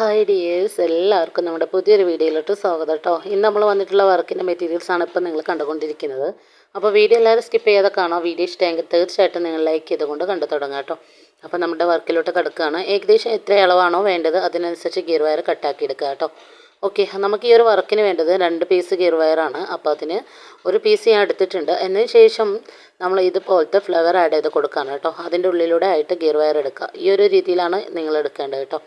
Hi dears എല്ലാവർക്കും നമ്മുടെ പുതിയൊരു വീഡിയോയിലോട്ട് സ്വാഗതം കേട്ടോ. ഇന്ന് നമ്മൾ വന്നിട്ടുള്ള വർക്കിന്റെ മെറ്റീരിയൽസാണ് ഇപ്പോൾ നിങ്ങൾ കണ്ടുകൊണ്ടിരിക്കുന്നത്. അപ്പോൾ വീഡിയോ എല്ലാവരും സ്കിപ്പ് ചെയ്യാതെ കാണാം വീഡിയോ ഇഷ്ടമെങ്കിൽ തീർച്ചയായിട്ടും നിങ്ങൾ ലൈക്ക് ചെയ്തുകൊണ്ട് കണ്ടു തുടങ്ങാം കേട്ടോ. അപ്പോൾ നമ്മുടെ വർക്കിലോട്ട് കിടക്കുകയാണ്. ഏകദേശം എത്ര അളവാണോ വേണ്ടത് അതിനനുസരിച്ച് ഗിയർ വയർ കട്ടാക്കി എടുക്കുക കേട്ടോ. ഓക്കെ നമുക്ക് ഈ ഒരു വർക്കിന് വേണ്ടത് രണ്ട് പീസ് ഗിയർ വയറാണ് അപ്പോൾ അതിന് ഒരു പീസ് ഞാൻ എടുത്തിട്ടുണ്ട്. എന്നതിന് ശേഷം നമ്മൾ ഇതുപോലത്തെ ഫ്ലവർ ആഡ് ചെയ്ത് കൊടുക്കുകയാണ് കേട്ടോ. അതിന്റെ ഉള്ളിലൂടെ ആയിട്ട് ഗിയർ വയർ എടുക്കുക. ഈ ഒരു രീതിയിലാണ് നിങ്ങൾ എടുക്കേണ്ടത് കേട്ടോ.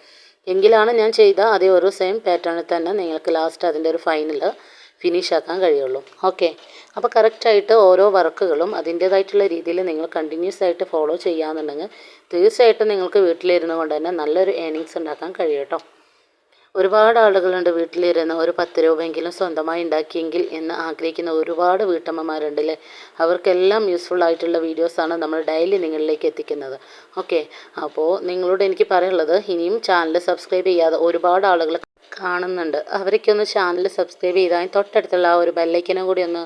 എങ്കിലാണ് ഞാൻ ചെയ്ത അതേ ഒരു സെയിം പാറ്റേണിൽ തന്നെ നിങ്ങൾക്ക് ലാസ്റ്റ് അതിന്റെ ഒരു ഫൈനൽ ഫിനിഷ് ആക്കാൻ കഴിയുള്ളൂ. ഓക്കെ അപ്പോൾ കറക്റ്റായിട്ട് ഓരോ വർക്കുകളും അതിന്റേതായിട്ടുള്ള രീതിയിൽ നിങ്ങൾ കണ്ടിന്യൂസ് ആയിട്ട് ഫോളോ ചെയ്യാന്നുണ്ടെങ്കിൽ തീർച്ചയായിട്ടും നിങ്ങൾക്ക് വീട്ടിലിരുന്നു കൊണ്ട് തന്നെ നല്ലൊരു ഏണിങ്സ് ഉണ്ടാക്കാൻ കഴിയും കേട്ടോ ഒരുപാട് ആളുകളുണ്ട് വീട്ടിലിരുന്ന് ഒരു പത്ത് രൂപയെങ്കിലും സ്വന്തമായി ഉണ്ടാക്കിയെങ്കിൽ എന്ന് ആഗ്രഹിക്കുന്ന ഒരുപാട് വീട്ടമ്മമാരുണ്ട് അല്ലേ അവർക്കെല്ലാം യൂസ്ഫുൾ ആയിട്ടുള്ള വീഡിയോസാണ് നമ്മൾ ഡെയിലി നിങ്ങളിലേക്ക് എത്തിക്കുന്നത്. ഓക്കെ അപ്പോൾ നിങ്ങളോട് എനിക്ക് പറയാനുള്ളത് ഇനിയും ചാനൽ സബ്സ്ക്രൈബ് ചെയ്യാതെ ഒരുപാട് ആളുകൾ കാണുന്നുണ്ട്. അവരൊക്കെ ചാനൽ സബ്സ്ക്രൈബ് ചെയ്താൽ തൊട്ടടുത്തുള്ള ആ ഒരു ബെല്ലൈക്കനും കൂടി ഒന്ന്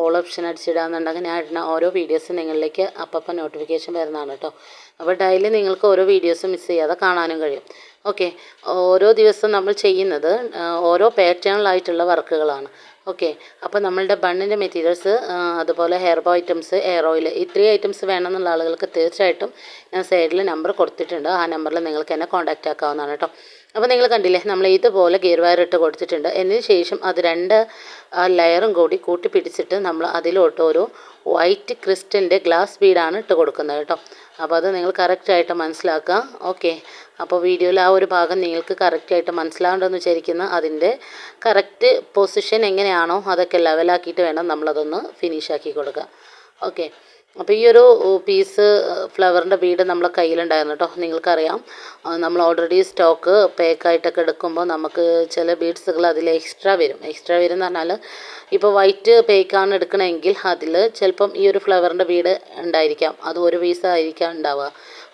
ഓൾ ഓപ്ഷൻ അടിച്ചിടാന്നുണ്ടെങ്കിൽ ഞാൻ ഇടുന്ന ഓരോ വീഡിയോസും നിങ്ങളിലേക്ക് അപ്പം നോട്ടിഫിക്കേഷൻ വരുന്നതാണ് കേട്ടോ. അപ്പോൾ ഡെയിലി നിങ്ങൾക്ക് ഓരോ വീഡിയോസും മിസ് ചെയ്യാതെ കാണാനും കഴിയും. ഓക്കെ. ഓരോ ദിവസം നമ്മൾ ചെയ്യുന്നത് ഓരോ പാറ്റേണിലായിട്ടുള്ള വർക്കുകളാണ്. ഓക്കെ. അപ്പോൾ നമ്മളുടെ ബണ്ണിന്റെ മെറ്റീരിയൽസ് അതുപോലെ hair bow items hair oil ഇത്രയും ഐറ്റംസ് വേണമെന്നുള്ള ആളുകൾക്ക് തീർച്ചയായിട്ടും ഞാൻ സൈഡിൽ നമ്പർ കൊടുത്തിട്ടുണ്ട്. ആ നമ്പറിൽ നിങ്ങൾക്ക് എന്നെ കോൺടാക്റ്റ് ആക്കാവുന്നതാണ് കേട്ടോ അപ്പോൾ നിങ്ങൾ കണ്ടില്ലേ നമ്മൾ ഇതുപോലെ ഗിയർ വയർ ഇട്ട് കൊടുത്തിട്ടുണ്ട്. എന്നതിന് ശേഷം അത് രണ്ട് ലെയറും കൂടി കൂട്ടി പിടിച്ചിട്ട് നമ്മൾ അതിലോട്ട് ഒരു വൈറ്റ് ക്രിസ്റ്റലിന്റെ ഗ്ലാസ് ബീഡാണ് ഇട്ട് കൊടുക്കുന്നത് കേട്ടോ അപ്പോൾ അത് നിങ്ങൾ കറക്റ്റായിട്ട് മനസ്സിലാക്കുക. ഓക്കെ. അപ്പോൾ വീഡിയോയിൽ ആ ഒരു ഭാഗം നിങ്ങൾക്ക് കറക്റ്റായിട്ട് മനസ്സിലാവേണ്ടെന്ന് വിചാരിക്കുന്ന. അതിന്റെ കറക്റ്റ് പൊസിഷൻ എങ്ങനെയാണോ അതൊക്കെ ലെവലാക്കിയിട്ട് വേണം നമ്മളതൊന്ന് ഫിനിഷ് ആക്കി കൊടുക്കുക ഓക്കെ അപ്പോൾ ഈ ഒരു പീസ് ഫ്ലവറിന്റെ ബീഡ് നമ്മളെ കയ്യിലുണ്ടായിരുന്നു കേട്ടോ. നിങ്ങൾക്കറിയാം. നമ്മൾ ഓൾറെഡി സ്റ്റോക്ക് പേക്കായിട്ടൊക്കെ എടുക്കുമ്പോൾ നമുക്ക് ചില ബീഡ്സുകൾ അതിൽ എക്സ്ട്രാ വരും. എക്സ്ട്രാ വരും എന്ന് പറഞ്ഞാൽ ഇപ്പോൾ വൈറ്റ് പേക്കാണ് എടുക്കണമെങ്കിൽ അതിൽ ചിലപ്പം ഈ ഒരു ഫ്ലവറിന്റെ ബീഡ് ഉണ്ടായിരിക്കാം. അത് ഒരു പീസ് ആയിരിക്കാം ഉണ്ടാവുക.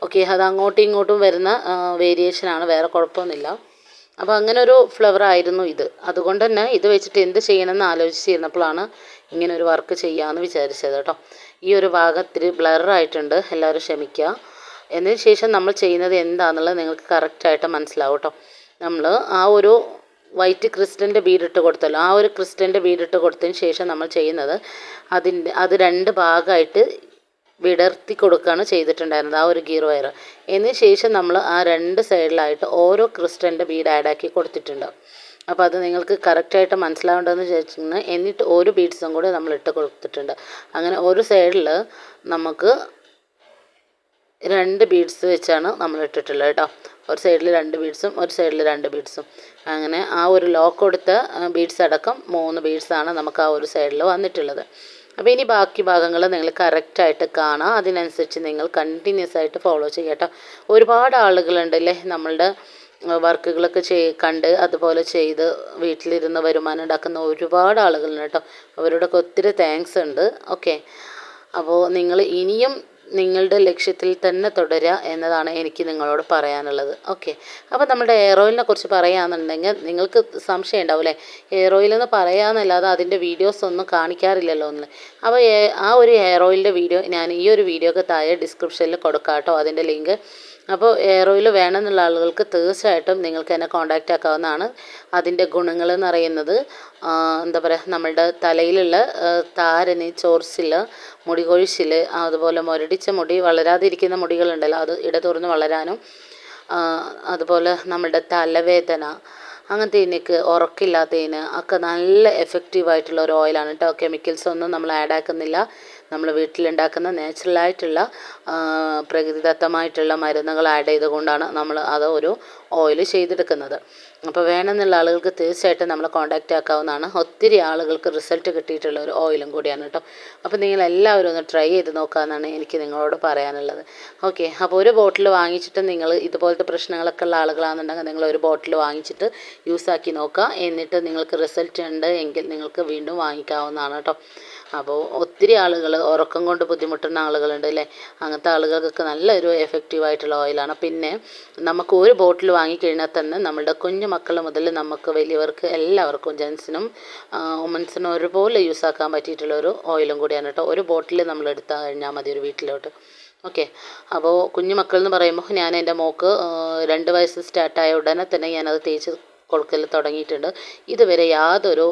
ഓക്കെ അത് അങ്ങോട്ടും ഇങ്ങോട്ടും വരുന്ന വേരിയേഷനാണ് വേറെ കുഴപ്പമൊന്നുമില്ല. അപ്പോൾ അങ്ങനെ ഒരു ഫ്ലവർ ആയിരുന്നു ഇത്. അതുകൊണ്ട് തന്നെ ഇത് വെച്ചിട്ട് എന്ത് ചെയ്യണമെന്ന് ആലോചിച്ചിരുന്നപ്പോഴാണ് ഇങ്ങനെ ഒരു വർക്ക് ചെയ്യാമെന്ന് വിചാരിച്ചത് കേട്ടോ. ഈ ഒരു ഭാഗത്തിരി ബ്ലറായിട്ടുണ്ട് എല്ലാവരും ക്ഷമിക്കുക. എന്നതിന് ശേഷം നമ്മൾ ചെയ്യുന്നത് എന്താണെന്നുള്ളത് നിങ്ങൾക്ക് കറക്റ്റായിട്ട് മനസ്സിലാവും കേട്ടോ. നമ്മൾ ആ ഒരു വൈറ്റ് ക്രിസ്റ്റലിന്റെ ബീഡിട്ട് കൊടുത്തല്ലോ. ആ ഒരു ക്രിസ്റ്റലിന്റെ ബീഡിട്ട് കൊടുത്തതിന് ശേഷം നമ്മൾ ചെയ്യുന്നത് അതിന്റെ അത് രണ്ട് ഭാഗമായിട്ട് വിടർത്തി കൊടുക്കുകയാണ് ചെയ്തിട്ടുണ്ടായിരുന്നത് ആ ഒരു ഗിയർ വയർ അതിന് ശേഷം നമ്മൾ ആ രണ്ട് സൈഡിലായിട്ട് ഓരോ ക്രിസ്റ്റലിന്റെ ബീഡ് ആഡാക്കി കൊടുത്തിട്ടുണ്ട്. അപ്പോൾ അത് നിങ്ങൾക്ക് കറക്റ്റായിട്ട് മനസ്സിലാവേണ്ടതെന്ന് വിചാരിച്ചിരുന്നു എന്നിട്ട് ഒരു ബീഡ്സും കൂടി നമ്മൾ ഇട്ട് കൊടുത്തിട്ടുണ്ട്. അങ്ങനെ ഒരു സൈഡിൽ നമുക്ക് രണ്ട് ബീഡ്സ് വെച്ചാണ് നമ്മൾ ഇട്ടിട്ടുള്ളത് കേട്ടോ. ഒരു സൈഡിൽ രണ്ട് ബീഡ്സും ഒരു സൈഡിൽ രണ്ട് ബീഡ്സും. അങ്ങനെ ആ ഒരു ലോക്ക് കൊടുത്ത ബീഡ്സ് അടക്കം മൂന്ന് ബീഡ്സാണ് നമുക്ക് ആ ഒരു സൈഡിൽ വന്നിട്ടുള്ളത്. അപ്പോൾ ഇനി ബാക്കി ഭാഗങ്ങൾ നിങ്ങൾ കറക്റ്റായിട്ട് കാണാം. അതിനനുസരിച്ച് നിങ്ങൾ കണ്ടിന്യൂസ് ആയിട്ട് ഫോളോ ചെയ്യട്ടോ ഒരുപാട് ആളുകളുണ്ടല്ലേ നമ്മളുടെ വർക്കുകളൊക്കെ ചെയ് കണ്ട് അതുപോലെ ചെയ്ത് വീട്ടിലിരുന്ന് വരുമാനം ഉണ്ടാക്കുന്ന ഒരുപാട് ആളുകളുണ്ട് കേട്ടോ. അവരോടൊക്കെ ഒത്തിരി താങ്ക്സ് ഉണ്ട്. ഓക്കെ അപ്പോൾ നിങ്ങൾ ഇനിയും നിങ്ങളുടെ ലക്ഷ്യത്തിൽ തന്നെ തുടരുക എന്നതാണ് എനിക്ക് നിങ്ങളോട് പറയാനുള്ളത്. ഓക്കെ അപ്പോൾ നമ്മുടെ എയർ ഓയിലിനെ കുറിച്ച് പറയുകയാണെന്നുണ്ടെങ്കിൽ നിങ്ങൾക്ക് സംശയം ഉണ്ടാവും അല്ലേ? എയർ ഓയിൽ എന്ന് പറയാമെന്നല്ലാതെ അതിന്റെ വീഡിയോസ് ഒന്നും കാണിക്കാറില്ലല്ലോ ഒന്നും അപ്പോൾ ആ ഒരു എയർ ഓയിലിന്റെ വീഡിയോ ഞാൻ ഈ ഒരു വീഡിയോക്ക് താഴെ ഡിസ്ക്രിപ്ഷനിൽ കൊടുക്കാം കേട്ടോ. അതിന്റെ ലിങ്ക് അപ്പോൾ എയർ ഓയിൽ വേണമെന്നുള്ള ആളുകൾക്ക് തീർച്ചയായിട്ടും നിങ്ങൾക്ക് എന്നെ കോൺടാക്റ്റ് ആക്കാവുന്നതാണ്. അതിന്റെ ഗുണങ്ങൾ എന്ന് പറയുന്നത് എന്താ പറയുക നമ്മളുടെ തലയിലുള്ള താരന് ചോർച്ചിൽ മുടി കൊഴിച്ചിൽ അതുപോലെ മുരടിച്ച മുടി വളരാതിരിക്കുന്ന മുടികളുണ്ടല്ലോ അത് ഇടതുറന്ന് വളരാനും അതുപോലെ നമ്മളുടെ തലവേദന അങ്ങനത്തേനൊക്കെ ഉറക്കില്ലാത്തതിന് ഒക്കെ നല്ല എഫക്റ്റീവായിട്ടുള്ള ഒരു ഓയിലാണ് കേട്ടോ. കെമിക്കൽസ് ഒന്നും നമ്മൾ ആഡ് ആക്കുന്നില്ല. നമ്മൾ വീട്ടിലുണ്ടാക്കുന്ന നാച്ചുറലായിട്ടുള്ള പ്രകൃതിദത്തമായിട്ടുള്ള മരുന്നുകൾ ആഡ് ചെയ്തുകൊണ്ടാണ് നമ്മൾ അത് ഒരു ഓയിൽ ചെയ്തെടുക്കുന്നത്. അപ്പോൾ വേണമെന്നുള്ള ആളുകൾക്ക് തീർച്ചയായിട്ടും നമ്മൾ കോൺടാക്റ്റ് ആക്കാവുന്നതാണ്. ഒത്തിരി ആളുകൾക്ക് റിസൾട്ട് കിട്ടിയിട്ടുള്ള ഒരു ഓയിലും കൂടിയാണ് കേട്ടോ. അപ്പോൾ നിങ്ങൾ എല്ലാവരും ഒന്ന് ട്രൈ ചെയ്ത് നോക്കാമെന്നാണ് എനിക്ക് നിങ്ങളോട് പറയാനുള്ളത്. ഓക്കെ അപ്പോൾ ഒരു ബോട്ടിൽ വാങ്ങിച്ചിട്ട് നിങ്ങൾ ഇതുപോലത്തെ പ്രശ്നങ്ങളൊക്കെ ഉള്ള ആളുകളാണെന്നുണ്ടെങ്കിൽ നിങ്ങൾ ഒരു ബോട്ടിൽ വാങ്ങിച്ചിട്ട് യൂസ് ആക്കി നോക്കുക. എന്നിട്ട് നിങ്ങൾക്ക് റിസൾട്ട് ഉണ്ട് എങ്കിൽ നിങ്ങൾക്ക് വീണ്ടും വാങ്ങിക്കാവുന്നതാണ് കേട്ടോ. അപ്പോൾ ഒത്തിരി ആളുകൾ ഉറക്കം കൊണ്ട് ബുദ്ധിമുട്ടുന്ന ആളുകളുണ്ട് അല്ലേ? അങ്ങനത്തെ ആളുകൾക്കൊക്കെ നല്ലൊരു എഫക്റ്റീവായിട്ടുള്ള ഓയിലാണ് പിന്നെ നമുക്ക് ഒരു ബോട്ടിൽ വാങ്ങിക്കഴിഞ്ഞാൽ തന്നെ നമ്മുടെ കുഞ്ഞു മക്കൾ മുതൽ നമുക്ക് വലിയവർക്ക് എല്ലാവർക്കും ജെൻസിനും വുമൻസിനും ഒരുപോലെ യൂസ് ആക്കാൻ പറ്റിയിട്ടുള്ള ഒരു ഓയിലും കൂടിയാണ് കേട്ടോ. ഒരു ബോട്ടിൽ നമ്മൾ എടുത്താൽ കഴിഞ്ഞാൽ മതി ഒരു വീട്ടിലോട്ട്. ഓക്കെ അപ്പോൾ കുഞ്ഞു മക്കൾ എന്ന് പറയുമ്പോൾ ഞാൻ എന്റെ മോക്ക് രണ്ട് വയസ്സ് സ്റ്റാർട്ടായ ഉടനെ തന്നെ ഞാനത് തേച്ച് കൊടുക്കൽ തുടങ്ങിയിട്ടുണ്ട്. ഇതുവരെ യാതൊരു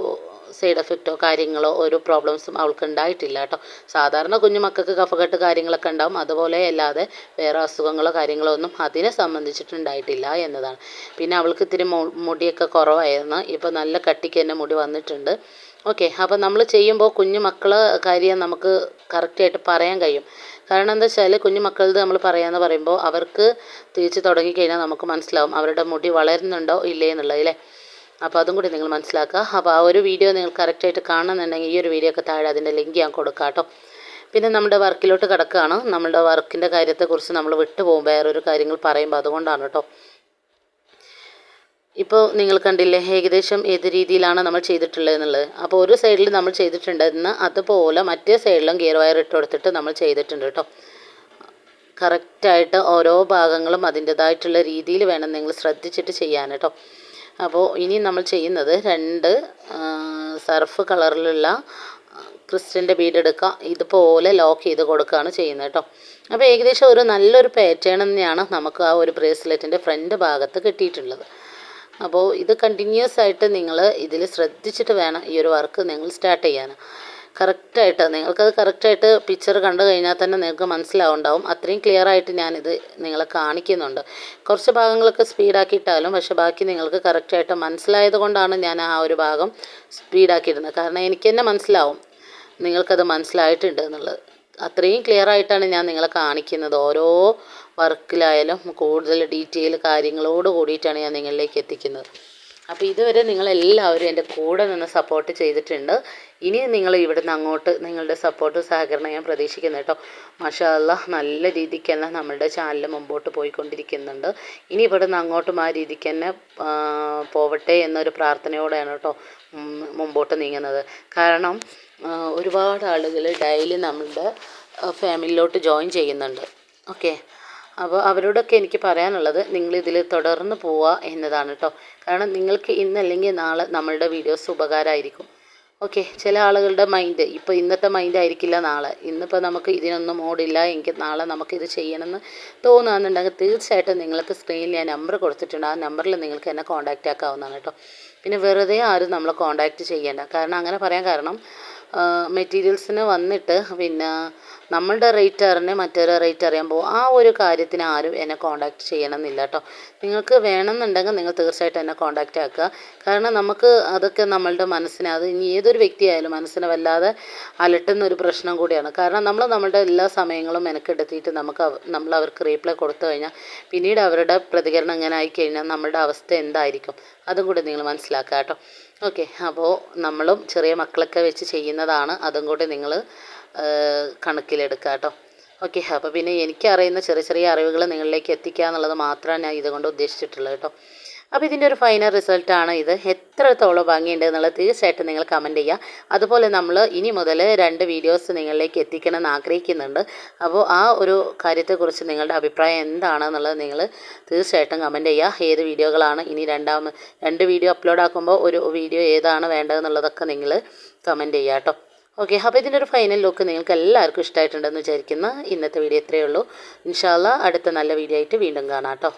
സൈഡ് എഫക്റ്റോ കാര്യങ്ങളോ ഒരു പ്രോബ്ലംസും അവൾക്ക് ഉണ്ടായിട്ടില്ല കേട്ടോ. സാധാരണ കുഞ്ഞു മക്കൾക്ക് കഫക്കെട്ട് കാര്യങ്ങളൊക്കെ ഉണ്ടാവും. അതുപോലെ അല്ലാതെ വേറെ അസുഖങ്ങളോ കാര്യങ്ങളോ ഒന്നും അതിനെ സംബന്ധിച്ചിട്ടുണ്ടായിട്ടില്ല എന്നതാണ്. പിന്നെ അവൾക്ക് ഇത്തിരി മുടിയൊക്കെ കുറവായിരുന്നു. ഇപ്പോൾ നല്ല കട്ടിക്ക് തന്നെ മുടി വന്നിട്ടുണ്ട്. ഓക്കെ അപ്പോൾ നമ്മൾ ചെയ്യുമ്പോൾ കുഞ്ഞു മക്കളെ കാര്യം നമുക്ക് കറക്റ്റായിട്ട് പറയാൻ കഴിയും. കാരണം എന്താ വെച്ചാൽ കുഞ്ഞു മക്കളത് നമ്മൾ പറയാമെന്ന് പറയുമ്പോൾ അവർക്ക് തിരിച്ച് തുടങ്ങിക്കഴിഞ്ഞാൽ നമുക്ക് മനസ്സിലാവും അവരുടെ മുടി വളരുന്നുണ്ടോ ഇല്ലേ എന്നുള്ളത് അല്ലേ അപ്പോൾ അതും കൂടി നിങ്ങൾ മനസ്സിലാക്കുക. അപ്പോൾ ആ ഒരു വീഡിയോ നിങ്ങൾ കറക്റ്റായിട്ട് കാണുന്നുണ്ടെങ്കിൽ ഈ ഒരു വീഡിയോ ഒക്കെ താഴെ അതിന്റെ ലിങ്ക് ഞാൻ കൊടുക്കാം കേട്ടോ. പിന്നെ നമ്മുടെ വർക്കിലോട്ട് കിടക്കുകയാണ്. നമ്മുടെ വർക്കിന്റെ കാര്യത്തെക്കുറിച്ച് നമ്മൾ വിട്ടുപോകും. വേറൊരു കാര്യങ്ങൾ പറയുമ്പോൾ അതുകൊണ്ടാണ് കേട്ടോ. ഇപ്പോൾ നിങ്ങൾ കണ്ടില്ലേ ഏകദേശം ഏത് രീതിയിലാണ് നമ്മൾ ചെയ്തിട്ടുള്ളത് എന്നുള്ളത് അപ്പോൾ ഒരു സൈഡിൽ നമ്മൾ ചെയ്തിട്ടുണ്ടെന്ന് അതുപോലെ മറ്റേ സൈഡിലും ഗിയർ വയർ ഇട്ട് കൊടുത്തിട്ട് നമ്മൾ ചെയ്തിട്ടുണ്ട് കേട്ടോ. കറക്റ്റായിട്ട് ഓരോ ഭാഗങ്ങളും അതിന്റെതായിട്ടുള്ള രീതിയിൽ വേണം നിങ്ങൾ ശ്രദ്ധിച്ചിട്ട് ചെയ്യാൻ കേട്ടോ. അപ്പോൾ ഇനി നമ്മൾ ചെയ്യുന്നത് രണ്ട് സർഫ് കളറിലുള്ള ക്രിസ്റ്റന്റെ ബീഡ് എടുക്കുക ഇതുപോലെ ലോക്ക് ചെയ്ത് കൊടുക്കുകയാണ് ചെയ്യുന്നത് കേട്ടോ. അപ്പോൾ ഏകദേശം ഒരു നല്ലൊരു പാറ്റേൺ തന്നെയാണ് നമുക്ക് ആ ഒരു ബ്രേസ്ലെറ്റിന്റെ ഫ്രണ്ട് ഭാഗത്ത് കിട്ടിയിട്ടുള്ളത്. അപ്പോൾ ഇത് കണ്ടിന്യൂസ് ആയിട്ട് നിങ്ങൾ ഇതിൽ ശ്രദ്ധിച്ചിട്ട് വേണം ഈ ഒരു വർക്ക് നിങ്ങൾ സ്റ്റാർട്ട് ചെയ്യാൻ കറക്റ്റായിട്ട് നിങ്ങൾക്കത് കറക്റ്റായിട്ട് പിക്ചർ കണ്ടു കഴിഞ്ഞാൽ തന്നെ നിങ്ങൾക്ക് മനസ്സിലാവുണ്ടാവും. അത്രയും ക്ലിയർ ആയിട്ട് ഞാനിത് നിങ്ങളെ കാണിക്കുന്നുണ്ട്. കുറച്ച് ഭാഗങ്ങളൊക്കെ സ്പീഡാക്കിയിട്ടാലും പക്ഷേ ബാക്കി നിങ്ങൾക്ക് കറക്റ്റായിട്ട് മനസ്സിലായത് കൊണ്ടാണ് ഞാൻ ആ ഒരു ഭാഗം സ്പീഡാക്കിയിരുന്നത് കാരണം എനിക്ക് തന്നെ മനസ്സിലാവും നിങ്ങൾക്കത് മനസ്സിലായിട്ടുണ്ട് എന്നുള്ളത്. അത്രയും ക്ലിയർ ആയിട്ടാണ് ഞാൻ നിങ്ങളെ കാണിക്കുന്നത്. ഓരോ വർക്കിലായാലും കൂടുതൽ ഡീറ്റെയിൽ കാര്യങ്ങളോട് കൂടിയിട്ടാണ് ഞാൻ നിങ്ങളിലേക്ക് എത്തിക്കുന്നത്. അപ്പോൾ ഇതുവരെ നിങ്ങളെല്ലാവരും എന്റെ കൂടെ നിന്ന് സപ്പോർട്ട് ചെയ്തിട്ടുണ്ട്. ഇനി നിങ്ങൾ ഇവിടുന്ന് അങ്ങോട്ട് നിങ്ങളുടെ സപ്പോർട്ട് സഹകരണം ഞാൻ പ്രതീക്ഷിക്കുന്നു കേട്ടോ. മഷാല്ല നല്ല രീതിക്ക് തന്നെ നമ്മളുടെ ചാനൽ മുമ്പോട്ട് പോയിക്കൊണ്ടിരിക്കുന്നുണ്ട്. ഇനി ഇവിടുന്ന് അങ്ങോട്ടും ആ രീതിക്ക് തന്നെ പോവട്ടെ എന്നൊരു പ്രാർത്ഥനയോടെയാണ് കേട്ടോ മുമ്പോട്ട് നീങ്ങുന്നത്. കാരണം ഒരുപാട് ആളുകൾ ഡെയിലി നമ്മളുടെ ഫാമിലിയിലോട്ട് ജോയിൻ ചെയ്യുന്നുണ്ട്. ഓക്കെ? അപ്പോൾ അവരോടൊക്കെ എനിക്ക് പറയാനുള്ളത് നിങ്ങൾ നിങ്ങളിതിൽ തുടർന്ന് പോവുക എന്നതാണ് കേട്ടോ കാരണം നിങ്ങൾക്ക് ഇന്നല്ലെങ്കിൽ നാളെ നമ്മളുടെ വീഡിയോസ് ഉപകാരമായിരിക്കും ഓക്കെ ചില ആളുകളുടെ മൈൻഡ് ഇപ്പോൾ ഇന്നത്തെ മൈൻഡ് ആയിരിക്കില്ല നാളെ. ഇന്നിപ്പോൾ നമുക്ക് ഇതിനൊന്നും ഓടില്ല എങ്കിൽ നാളെ നമുക്കിത് ചെയ്യണമെന്ന് തോന്നുകയെന്നുണ്ടെങ്കിൽ തീർച്ചയായിട്ടും നിങ്ങൾക്ക് സ്ക്രീനിൽ ഞാൻ നമ്പർ കൊടുത്തിട്ടുണ്ട്. ആ നമ്പറിൽ നിങ്ങൾക്ക് എന്നെ കോൺടാക്റ്റ് ആക്കാവുന്നതാണ് കേട്ടോ പിന്നെ വെറുതെ ആരും നമ്മളെ കോൺടാക്റ്റ് ചെയ്യേണ്ട. കാരണം അങ്ങനെ പറയാൻ കാരണം മെറ്റീരിയൽസിന് വന്നിട്ട് പിന്നെ നമ്മളുടെ റേറ്റ് അറിഞ്ഞ് മറ്റൊരു റേറ്റ് അറിയാൻ അറിയുമ്പോൾ ആ ഒരു കാര്യത്തിന് ആരും എന്നെ കോൺടാക്റ്റ് ചെയ്യണമെന്നില്ല കേട്ടോ നിങ്ങൾക്ക് വേണമെന്നുണ്ടെങ്കിൽ നിങ്ങൾ തീർച്ചയായിട്ടും എന്നെ കോൺടാക്റ്റ് ആക്കുക. കാരണം നമുക്ക് അതൊക്കെ നമ്മളുടെ മനസ്സിനെ അത് ഇനി ഏതൊരു വ്യക്തിയായാലും മനസ്സിനെ വല്ലാതെ അലട്ടുന്ന ഒരു പ്രശ്നം കൂടിയാണ്. കാരണം നമ്മൾ നമ്മളുടെ എല്ലാ സമയങ്ങളും മെനക്കെടുത്തിയിട്ട് നമുക്ക് നമ്മൾ അവർക്ക് റീപ്ലൈ കൊടുത്തു കഴിഞ്ഞാൽ പിന്നീട് അവരുടെ പ്രതികരണം ഇങ്ങനെ ആയിക്കഴിഞ്ഞാൽ നമ്മളുടെ അവസ്ഥ എന്തായിരിക്കും? അതും കൂടി നിങ്ങൾ മനസ്സിലാക്കുക കേട്ടോ ഓക്കെ അപ്പോൾ നമ്മളും ചെറിയ മക്കളൊക്കെ വെച്ച് ചെയ്യുന്നതാണ്. അതും കൂടി നിങ്ങൾ കണക്കിലെടുക്കുക കേട്ടോ. ഓക്കെ അപ്പോൾ പിന്നെ എനിക്കറിയുന്ന ചെറിയ ചെറിയ അറിവുകൾ നിങ്ങളിലേക്ക് എത്തിക്കുക എന്നുള്ളത് മാത്രമാണ് ഞാൻ ഇതുകൊണ്ട് ഉദ്ദേശിച്ചിട്ടുള്ളത് കേട്ടോ. അപ്പോൾ ഇതിന്റെ ഒരു ഫൈനൽ റിസൾട്ടാണ് ഇത്. എത്രത്തോളം ഭംഗിയുണ്ട് എന്നുള്ളത് തീർച്ചയായിട്ടും നിങ്ങൾ കമന്റ് ചെയ്യുക അതുപോലെ നമ്മൾ ഇനി മുതൽ രണ്ട് വീഡിയോസ് നിങ്ങളിലേക്ക് എത്തിക്കണം എന്ന് ആഗ്രഹിക്കുന്നുണ്ട്. അപ്പോൾ ആ ഒരു കാര്യത്തെക്കുറിച്ച് നിങ്ങളുടെ അഭിപ്രായം എന്താണെന്നുള്ളത് നിങ്ങൾ തീർച്ചയായിട്ടും കമന്റ് ചെയ്യുക ഏത് വീഡിയോകളാണ് ഇനി രണ്ടാമ രണ്ട് വീഡിയോ അപ്ലോഡ് ആക്കുമ്പോൾ ഒരു വീഡിയോ ഏതാണ് വേണ്ടതെന്നുള്ളതൊക്കെ നിങ്ങൾ കമന്റ് ചെയ്യുക കേട്ടോ ഓക്കെ അപ്പോൾ ഇതിന്റെ ഒരു ഫൈനൽ ലുക്ക് നിങ്ങൾക്ക് എല്ലാവർക്കും ഇഷ്ടമായിട്ടുണ്ടെന്ന് വിചാരിക്കുന്ന. ഇന്നത്തെ വീഡിയോ ഇത്രയേ ഉള്ളൂ. ഇൻഷാല്ല അടുത്ത നല്ല വീഡിയോ ആയിട്ട് വീണ്ടും കാണാം കേട്ടോ